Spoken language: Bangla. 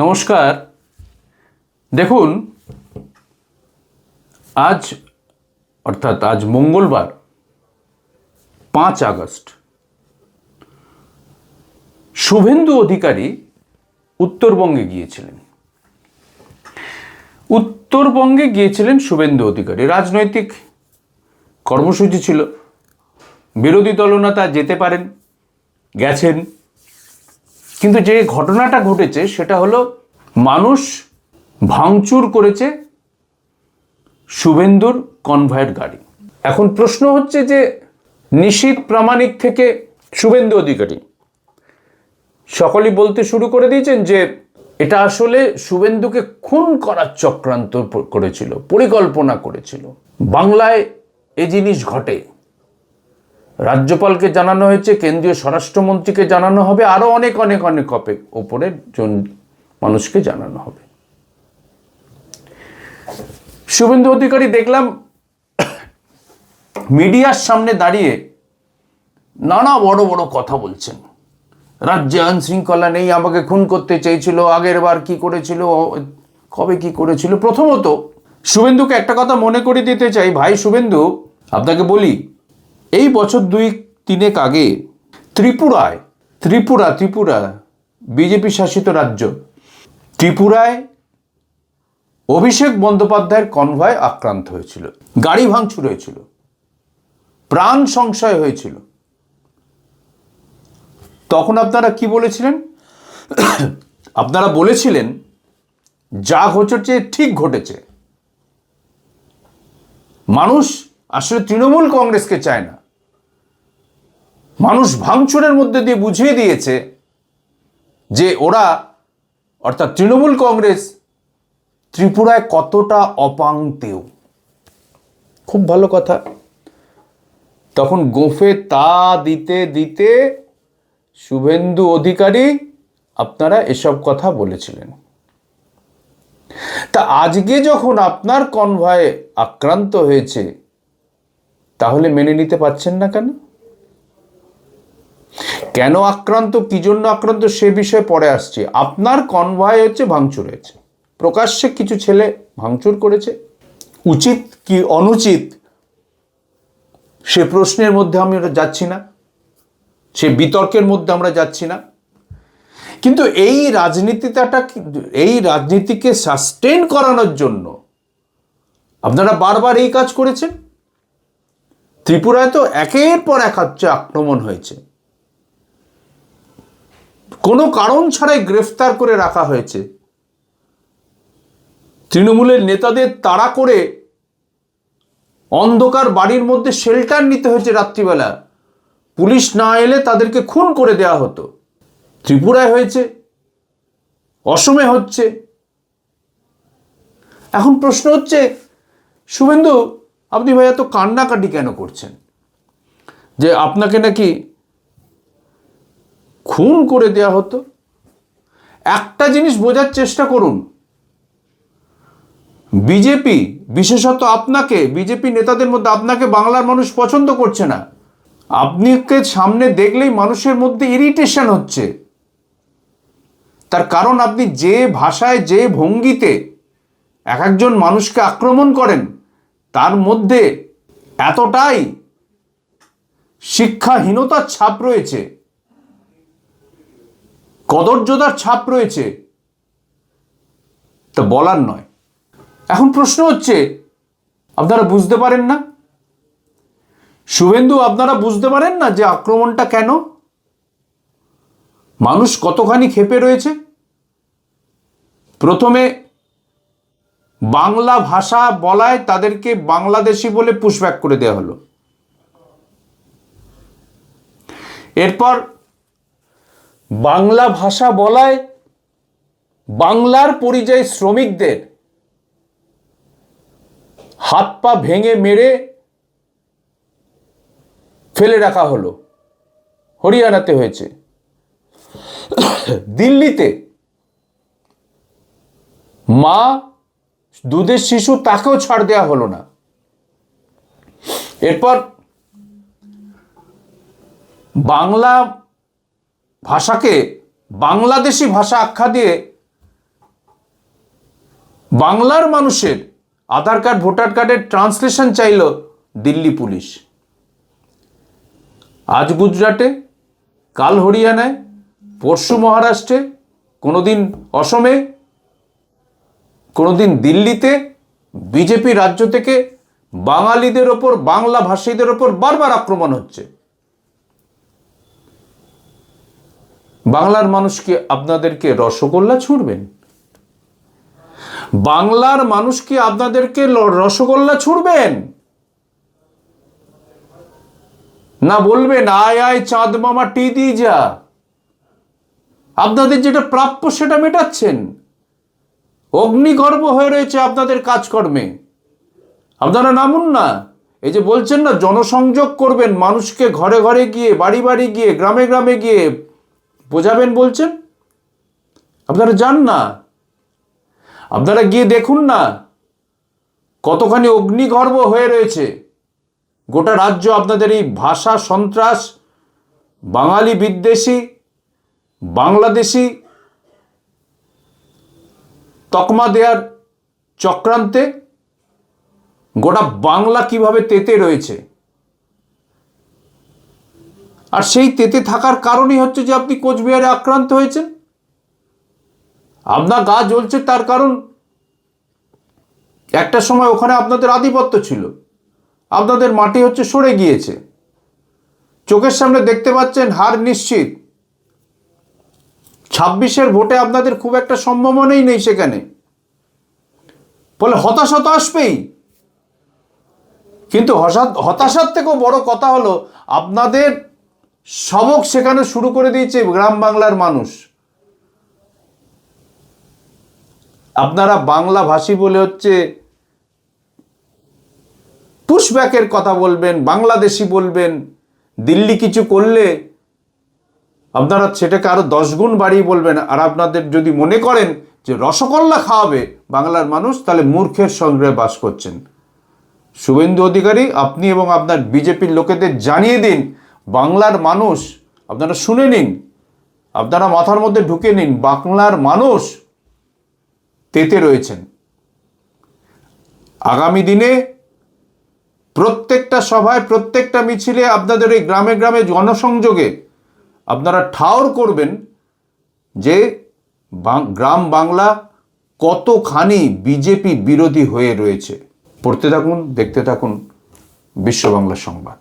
নমস্কার। দেখুন, আজ, অর্থাৎ আজ মঙ্গলবার, পাঁচ আগস্ট। শুভেন্দু অধিকারী উত্তরবঙ্গে গিয়েছিলেন। উত্তরবঙ্গে গিয়েছিলেন শুভেন্দু অধিকারী। রাজনৈতিক কর্মসূচি ছিল। বিরোধী দলনেতা যেতে পারেন, গেছেন। কিন্তু যে ঘটনাটা ঘটেছে সেটা হলো মানুষ ভাঙচুর করেছে শুভেন্দুর কনভয়ের গাড়ি। এখন প্রশ্ন হচ্ছে যে নিশীত প্রামাণিক থেকে শুভেন্দু অধিকারী সকলেই বলতে শুরু করে দিয়েছেন যে এটা আসলে শুভেন্দুকে খুন করার চক্রান্ত করেছিল, পরিকল্পনা করেছিল। বাংলায় এ জিনিস ঘটে। রাজ্যপালকে জানানো হয়েছে, কেন্দ্রীয় স্বরাষ্ট্রমন্ত্রীকে জানানো হবে আরও অনেক অনেক অনেক অপে ওপরের জন মানুষকে জানানো হবে। শুভেন্দু অধিকারী, দেখলাম মিডিয়ার সামনে দাঁড়িয়ে নানা বড় বড় কথা বলছেন। রাজ্যে আইন শৃঙ্খলা নেই, আমাকে খুন করতে চেয়েছিল, আগের বার কি করেছিল কবে কি করেছিল। প্রথমত, শুভেন্দুকে একটা কথা মনে করে দিতে চাই। ভাই শুভেন্দু, আপনাকে বলি এই বছর দুই তিনেক আগে ত্রিপুরায়, ত্রিপুরা ত্রিপুরা, বিজেপি শাসিত রাজ্য, ত্রিপুরায় অভিষেক বন্দ্যোপাধ্যায়ের কনভয় আক্রান্ত হয়েছিল, গাড়ি ভাঙচুর হয়েছিল, প্রাণ সংশয় হয়েছিল। তখন আপনারা কি বলেছিলেন? আপনারা বলেছিলেন, যা ঘটেছে ঠিক ঘটেছে। মানুষ আসলে তৃণমূল কংগ্রেসকে চায় না। মানুষ ভাঙচুরের মধ্যে দিয়ে বুঝিয়ে দিয়েছে যে ওরা অর্থাৎ তৃণমূল কংগ্রেস ত্রিপুরায় কতটা অপাংতেও খুব ভালো কথা। তখন গোফে তা দিতে দিতে শুভেন্দু অধিকারী আপনারা এসব কথা বলেছিলেন। তা আজকে যখন আপনার কনভয়ে আক্রান্ত হয়েছে তাহলে মেনে নিতে পারছেন না কেন? কেন আক্রান্ত, কি জন্য আক্রান্ত সে বিষয়ে পরে আসছে। আপনার কনভয় হচ্ছে ভাঙচুর হয়েছে। প্রকাশ্যে কিছু ছেলে ভাঙচুর করেছে। উচিত কি অনুচিত সে প্রশ্নের মধ্যে আমি যাচ্ছি না। সে বিতর্কের মধ্যে আমরা যাচ্ছি না। কিন্তু এই রাজনীতিটা এই রাজনীতিকে সাস্টেন করানোর জন্য আপনারা বারবার এই কাজ করেছেন? ত্রিপুরায় তো একের পর এক আক্রমণ হয়েছে। কোনো কারণ ছাড়াই গ্রেফতার করে রাখা হয়েছে। তৃণমূলের নেতাদের তাড়া করে অন্ধকার বাড়ির মধ্যে শেল্টার নিতে হয়েছে রাত্রিবেলা। পুলিশ না এলে তাদেরকে খুন করে দেওয়া হতো। ত্রিপুরায় হয়েছে, অসমে হচ্ছে। এখন প্রশ্ন হচ্ছে, শুভেন্দু, আপনি ভাই এত কান্নাকাটি কেন করছেন? যে আপনাকে নাকি খুন করে দেয়া হতো। একটা জিনিস বোঝার চেষ্টা করুন। বিজেপি, বিশেষত আপনাকে, বিজেপি নেতাদের মধ্যে আপনাকে বাংলার মানুষ পছন্দ করছে না। আপনিকে সামনে দেখলেই মানুষের মধ্যে ইরিটেশন হচ্ছে। তার কারণ আপনি যে ভাষায়, যে ভঙ্গিতে এক একজন মানুষকে আক্রমণ করেন, তার মধ্যে এতটাই শিক্ষাহীনতার ছাপ রয়েছে। কদর্যতার ছাপ রয়েছে তা বলার নয়। এখন প্রশ্ন হচ্ছে, আপনারা বুঝতে পারেন না? শুভেন্দু, আপনারা বুঝতে পারেন না যে আক্রমণটা কেন? মানুষ কতখানি ক্ষেপে রয়েছে? প্রথমে, বাংলা ভাষা বলায় তাদেরকে বাংলাদেশি বলে পুশব্যাক করে দেওয়া হলো। এরপর বাংলা ভাষা বলায় বাংলার পরিযায়ী শ্রমিকদের হাত পা ভেঙে মেরে ফেলে রাখা হলো। হরিয়ানাতে হয়েছে। দিল্লিতে মা, দুধের শিশু তাকেও ছাড় দেওয়া হলো না। এরপর বাংলা ভাষাকে বাংলাদেশি ভাষা আখ্যা দিয়ে বাংলার মানুষের আধার কার্ড, ভোটার কার্ডের ট্রান্সলেশন চাইল দিল্লি পুলিশ। আজ গুজরাটে, কাল হরিয়ানায়, পরশু মহারাষ্ট্রে, কোনোদিন অসমে, কোনোদিন দিল্লিতে বিজেপি রাজ্য থেকে বাঙালিদের ওপর, বাংলা ভাষীদের ওপর বারবার আক্রমণ হচ্ছে। বাংলার মানুষ কি আপনাদেরকে রসগোল্লা ছুড়বেন? বাংলার মানুষ কি আপনাদেরকে রসগোল্লা ছুড়বেন? না বলবেন আয় আয়, চাঁদ মামা, টি দিয়ে যা। আপনাদের যেটা প্রাপ্য সেটা মেটাচ্ছেন। অগ্নিগর্ভ হয়ে রয়েছে আপনাদের কাজকর্মে। আপনারা নামুন না। এই যে বলছেন না, জনসংযোগ করবেন মানুষকে ঘরে ঘরে গিয়ে, বাড়ি বাড়ি গিয়ে, গ্রামে গ্রামে গিয়ে বোঝাবেন বলছেন? আপনারা যান না। আপনারা গিয়ে দেখুন না কতখানি অগ্নিগর্ভ হয়ে রয়েছে। গোটা রাজ্য আপনাদের এই ভাষা সন্ত্রাস, বাঙালি বিদ্বেষী, বাংলাদেশি তকমা দেয়ার চক্রান্তে গোটা বাংলা কীভাবে তেতে রয়েছে? আর সেই তেতে থাকার কারণই হচ্ছে যে আপনি কোচবিহারে আক্রান্ত হয়েছেন। আপনার গা জ্বলছে তার কারণ একটা সময় ওখানে আপনাদের আধিপত্য ছিল। আপনাদের মাটি হচ্ছে সরে গিয়েছে। চোখের সামনে দেখতে পাচ্ছেন হার নিশ্চিত। ছাব্বিশের ভোটে আপনাদের খুব একটা সম্ভাবনাই নেই সেখানে। বলে হতাশা তো আসবেই। কিন্তু হতাশার থেকেও বড় কথা হলো, আপনাদের সবক শেখানো শুরু করে দিয়েছে গ্রাম বাংলার মানুষ। আপনারা বাংলা ভাষী বলে হচ্ছে পুশব্যাকের কথা বলবেন, বাংলাদেশি বলবেন, দিল্লি কিছু করলে আপনারা সেটাকে আরও দশ গুণ বাড়িয়ে বলবেন। আর আপনাদের যদি মনে করেন যে রসগোল্লা খাওয়াবে বাংলার মানুষ, তাহলে মূর্খের সঙ্গে বাস করছেন। শুভেন্দু অধিকারী, আপনি এবং আপনার বিজেপির লোকেদের জানিয়ে দিন বাংলার মানুষ, আপনারা শুনে নিন। আপনারা মাথার মধ্যে ঢুকে নিন, বাংলার মানুষ তেতে রয়েছেন। আগামী দিনে প্রত্যেকটা সভায়, প্রত্যেকটা মিছিলে আপনাদের এই গ্রামে গ্রামে জনসংযোগে আপনারা ঠাওর করবেন যে গ্রাম বাংলা কতখানি বিজেপি বিরোধী হয়ে রয়েছে। পড়তে থাকুন, দেখতে থাকুন বিশ্ব বাংলা সংবাদ।